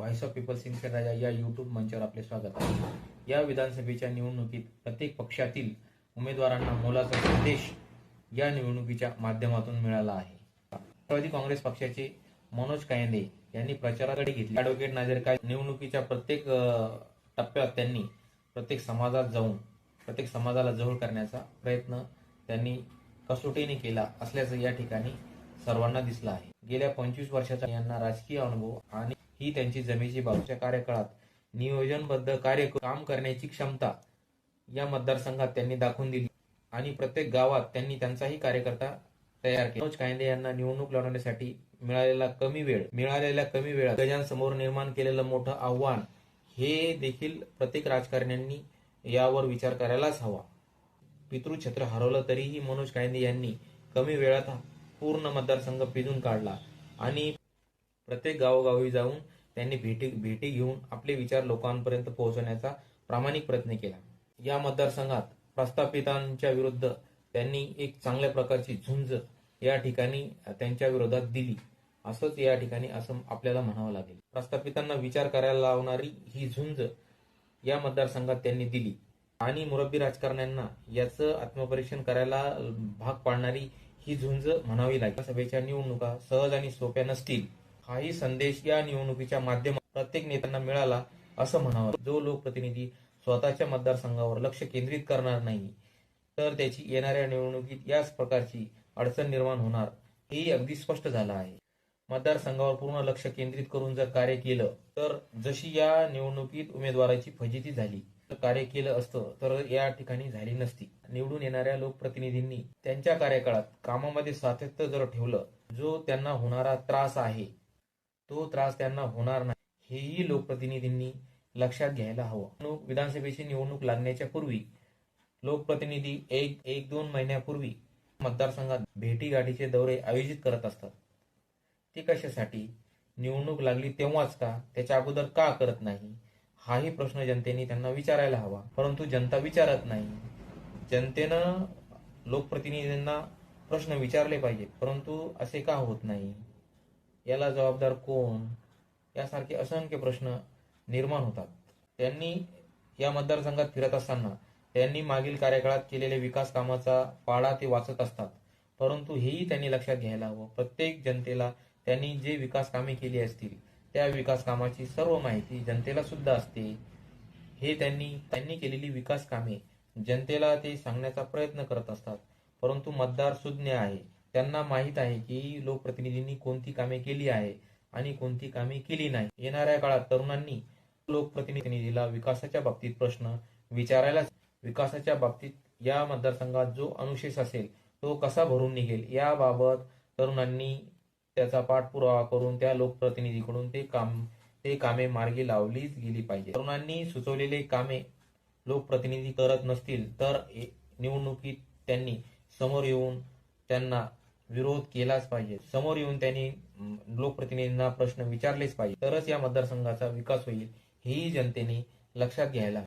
Voice of people Sindkhed Raja या YouTube मंचावर आपले स्वागत आहे. या विधानसभेच्या निवडणुकीत प्रत्येक पक्षातील उमेदवारांना मोलाचा संदेश या निवडणुकीच्या माध्यमातून मिळाला आहे. राष्ट्रवादी काँग्रेस पक्षाचे मनोज कायंदे यांनी प्रचाराकडे घेतली. ॲडव्होकेट नाझीर काय निवडणुकीच्या प्रत्येक टप्प्यात त्यांनी प्रत्येक समाजात जाऊन प्रत्येक समाजाला जवळ करण्याचा प्रयत्न त्यांनी कसोटीने केला असल्याचं या ठिकाणी सर्वांना दिसलं आहे. गेल्या पंचवीस वर्षाचा यांना राजकीय अनुभव आणि ही त्यांची जमेची बाजूच्या कार्यकाळात नियोजनबद्ध कार्य काम करण्याची क्षमता या मतदारसंघात त्यांनी दाखवून दिली. आणि प्रत्येक गावात त्यांनी त्यांचाही कार्यकर्ता तयार केला. मनोज कायंदे यांना निवडणूक लढवण्यासाठी मिळालेला कमी वेळ मिळालेल्या कमी वेळात गजांसमोर निर्माण केलेलं मोठं आव्हान हे देखील प्रत्येक राजकारण्यांनी यावर विचार करायलाच हवा. पितृछत्र हरवलं तरीही मनोज कायंदे यांनी कमी वेळात पूर्ण मतदारसंघ पिजून काढला. आणि प्रत्येक गावोगावी जाऊन त्यांनी भेटी भेटी घेऊन आपले विचार लोकांपर्यंत पोहोचवण्याचा प्रामाणिक प्रयत्न केला. या मतदारसंघात प्रस्थापितांच्या विरुद्ध त्यांनी एक चांगल्या प्रकारची झुंज या ठिकाणी त्यांच्या विरोधात दिली. असंच या ठिकाणी असं आपल्याला म्हणावं लागेल. प्रस्थापितांना विचार करायला लावणारी ही झुंज या मतदारसंघात त्यांनी दिली. आणि मुरब्बी राजकारण्यांना याचं आत्मपरीक्षण करायला भाग पाडणारी ही झुंज म्हणावी लागेल. सभेच्या निवडणुका सहज आणि सोप्या नसतील. हाही संदेश या निवडणुकीच्या माध्यमात प्रत्येक नेत्यांना मिळाला असं म्हणावं. जो लोकप्रतिनिधी स्वतःच्या मतदारसंघावर लक्ष केंद्रित करणार नाही तर त्याची येणाऱ्या निवडणुकीत याच प्रकारची अडचण निर्माण होणार हेही अगदी स्पष्ट झालं आहे. मतदारसंघावर पूर्ण लक्ष केंद्रित करून जर कार्य केलं तर जशी या निवडणुकीत उमेदवाराची फजिती झाली तर कार्य केलं असतं तर या ठिकाणी झाली नसती. निवडून येणाऱ्या लोकप्रतिनिधींनी त्यांच्या कार्यकाळात कामामध्ये सातत्य जर ठेवलं जो त्यांना होणारा त्रास आहे तो त्रास त्यांना होणार नाही. हेही लोकप्रतिनिधींनी लक्षात घ्यायला हवं. विधानसभेची निवडणूक लागण्याच्या पूर्वी लोकप्रतिनिधी एक एक दोन महिन्यापूर्वी मतदारसंघात भेटीगाठीचे दौरे आयोजित करत असतात. ते कशासाठी? निवडणूक लागली तेव्हाच का? त्याच्या अगोदर का करत नाही? हाही प्रश्न जनतेने त्यांना विचारायला हवा. परंतु जनता विचारत नाही. जनतेनं लोकप्रतिनिधींना प्रश्न विचारले पाहिजे परंतु असे का होत नाही? याला जबाबदार कोण? यासारखे असंख्य प्रश्न निर्माण होतात. त्यांनी या मतदारसंघात फिरत असताना त्यांनी मागील कार्यकाळात केलेल्या विकास कामाचा पाडा ते वाचत असतात. परंतु हेही त्यांनी लक्षात घ्यायला हवं. प्रत्येक जनतेला त्यांनी जे विकास कामे केली असतील त्या विकास कामाची सर्व माहिती जनतेला सुद्धा असते. हे त्यांनी त्यांनी केलेली विकास कामे जनतेला ते सांगण्याचा प्रयत्न करत असतात. परंतु मतदार सुज्ञ आहे. त्यांना माहीत आहे की लोकप्रतिनिधींनी कोणती कामे केली आहे आणि कोणती कामे केली नाही. येणाऱ्या काळात तरुणांनी लोकप्रतिनिधीला विकासाच्या बाबतीत प्रश्न विचारायला विकासाच्या बाबतीत या मतदारसंघात जो अनुशेष असेल तो कसा भरून निघेल याबाबत तरुणांनी त्याचा पाठपुरावा करून त्या लोकप्रतिनिधीकडून ते काम ते कामे मार्गी लावलीच गेली पाहिजे तरुणांनी सुचवलेले कामे लोकप्रतिनिधी करत नसतील तर ए- निवडणुकीत त्यांनी समोर येऊन त्यांना विरोध केलाच पाहिजे. समोर येऊन त्यांनी लोकप्रतिनिधींना प्रश्न विचारलेच पाहिजे. तरच या मतदारसंघाचा विकास होईल हेही जनतेने लक्षात घ्यायला